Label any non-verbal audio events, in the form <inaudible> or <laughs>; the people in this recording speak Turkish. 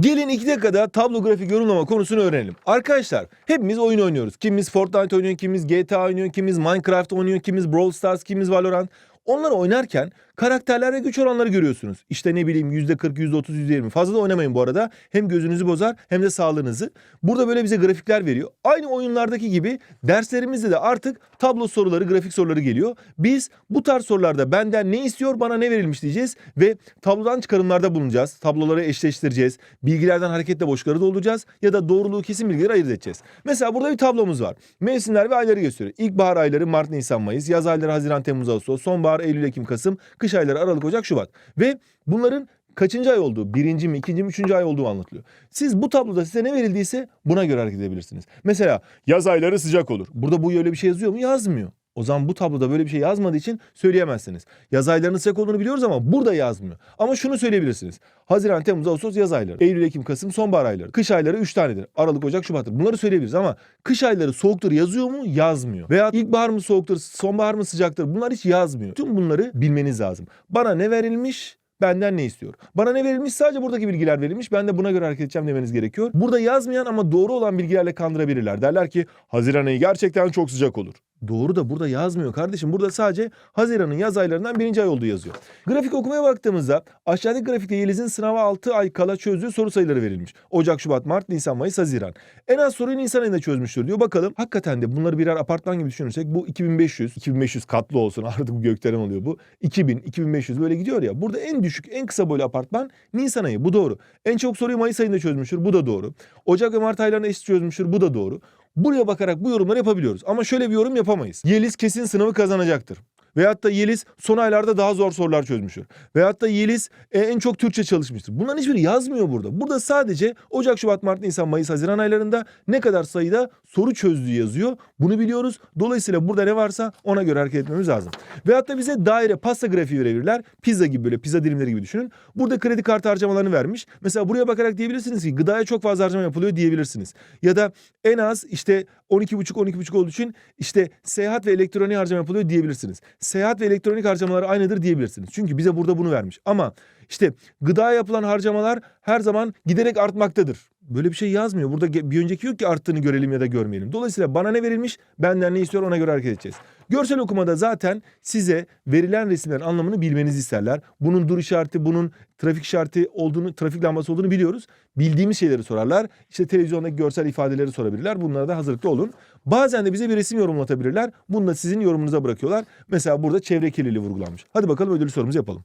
Gelin iki dakikada tablo grafik yorumlama konusunu öğrenelim. Arkadaşlar hepimiz oyun oynuyoruz. Kimimiz Fortnite oynuyor, kimimiz GTA oynuyor, kimimiz Minecraft oynuyor, kimimiz Brawl Stars, kimimiz Valorant. Onları oynarken karakterler güç oranları görüyorsunuz. İşte ne bileyim %40, %30, %20. Fazla da oynamayın bu arada. Hem gözünüzü bozar hem de sağlığınızı. Burada böyle bize grafikler veriyor. Aynı oyunlardaki gibi derslerimizde de artık tablo soruları, grafik soruları geliyor. Biz bu tarz sorularda benden ne istiyor, bana ne verilmiş diyeceğiz ve tablodan çıkarımlarda bulunacağız. Tabloları eşleştireceğiz. Bilgilerden hareketle boşlukları dolduracağız ya da doğruluğu kesin bilgileri ayırt edeceğiz. Mesela burada bir tablomuz var. Mevsimler ve ayları gösteriyor. İlkbahar ayları Mart, Nisan, Mayıs. Yaz ayları Haziran, Temmuz, Ağustos. Sonbahar Eylül, Ekim, Kasım. Kış ayları Aralık, Ocak, Şubat. Ve bunların kaçıncı ay olduğu, birinci mi, ikinci mi, üçüncü ay olduğu anlatılıyor. Siz bu tabloda size ne verildiyse buna göre hareket edebilirsiniz. Mesela yaz ayları sıcak olur. Burada bu öyle bir şey yazıyor mu? Yazmıyor. O zaman bu tabloda böyle bir şey yazmadığı için söyleyemezsiniz. Yaz aylarının sıcak olduğunu biliyoruz ama burada yazmıyor. Ama şunu söyleyebilirsiniz. Haziran, Temmuz, Ağustos yaz ayları. Eylül, Ekim, Kasım sonbahar ayları. Kış ayları 3 tanedir. Aralık, Ocak, Şubat'tır. Bunları söyleyebiliriz ama kış ayları soğuktur yazıyor mu? Yazmıyor. Veya ilkbahar mı soğuktur, sonbahar mı sıcaktır? Bunlar hiç yazmıyor. Tüm bunları bilmeniz lazım. Bana ne verilmiş? Benden ne istiyor? Bana ne verilmiş? Sadece buradaki bilgiler verilmiş. Ben de buna göre hareket edeceğim demeniz gerekiyor. Burada yazmayan ama doğru olan bilgilerle kandırabilirler. Derler ki Haziran ayı gerçekten çok sıcak olur. Doğru da burada yazmıyor kardeşim. Burada sadece Haziran'ın yaz aylarından birinci ay olduğu yazıyor. Grafik okumaya baktığımızda aşağıdaki grafikte Yeliz'in sınava 6 ay kala çözdüğü soru sayıları verilmiş. Ocak, Şubat, Mart, Nisan, Mayıs, Haziran. En az soruyu Nisan ayında çözmüştür diyor. Bakalım hakikaten de bunları birer apartman gibi düşünürsek bu 2500, 2500 katlı olsun <laughs> artık bu gökdelen oluyor bu. 2000, 2500 böyle gidiyor ya. Burada en düşük, en kısa boylu apartman Nisan ayı. Bu doğru. En çok soruyu Mayıs ayında çözmüştür. Bu da doğru. Ocak ve Mart aylarında eşit çözmüştür. Bu da doğru. Buraya bakarak bu yorumları yapabiliyoruz. Ama şöyle bir yorum yapamayız. Yeliz kesin sınavı kazanacaktır. Veyahut da Yeliz son aylarda daha zor sorular çözmüştür. Veyahut da Yeliz e, en çok Türkçe çalışmıştır. Bunların hiçbiri yazmıyor burada. Burada sadece Ocak, Şubat, Mart, Nisan, Mayıs, Haziran aylarında ne kadar sayıda soru çözdüğü yazıyor. Bunu biliyoruz. Dolayısıyla burada ne varsa ona göre hareket etmemiz lazım. Veyahut da bize daire pasta grafiği verebilirler. Pizza gibi böyle pizza dilimleri gibi düşünün. Burada kredi kartı harcamalarını vermiş. Mesela buraya bakarak diyebilirsiniz ki gıdaya çok fazla harcama yapılıyor diyebilirsiniz. Ya da en az işte 12,5 12,5 olduğu için işte seyahat ve elektronik harcama yapılıyor diyebilirsiniz. Seyahat ve elektronik harcamalar aynıdır diyebilirsiniz. Çünkü bize burada bunu vermiş. Ama işte gıdaya yapılan harcamalar her zaman giderek artmaktadır. Böyle bir şey yazmıyor. Burada bir önceki yok ki arttığını görelim ya da görmeyelim. Dolayısıyla bana ne verilmiş, benden ne istiyor ona göre hareket edeceğiz. Görsel okumada zaten size verilen resimlerin anlamını bilmenizi isterler. Bunun dur işareti, bunun trafik işareti olduğunu, trafik lambası olduğunu biliyoruz. Bildiğimiz şeyleri sorarlar. İşte televizyondaki görsel ifadeleri sorabilirler. Bunlara da hazırlıklı olun. Bazen de bize bir resim yorumlatabilirler. Bunu da sizin yorumunuza bırakıyorlar. Mesela burada çevre kirliliği vurgulanmış. Hadi bakalım ödül sorumuzu yapalım.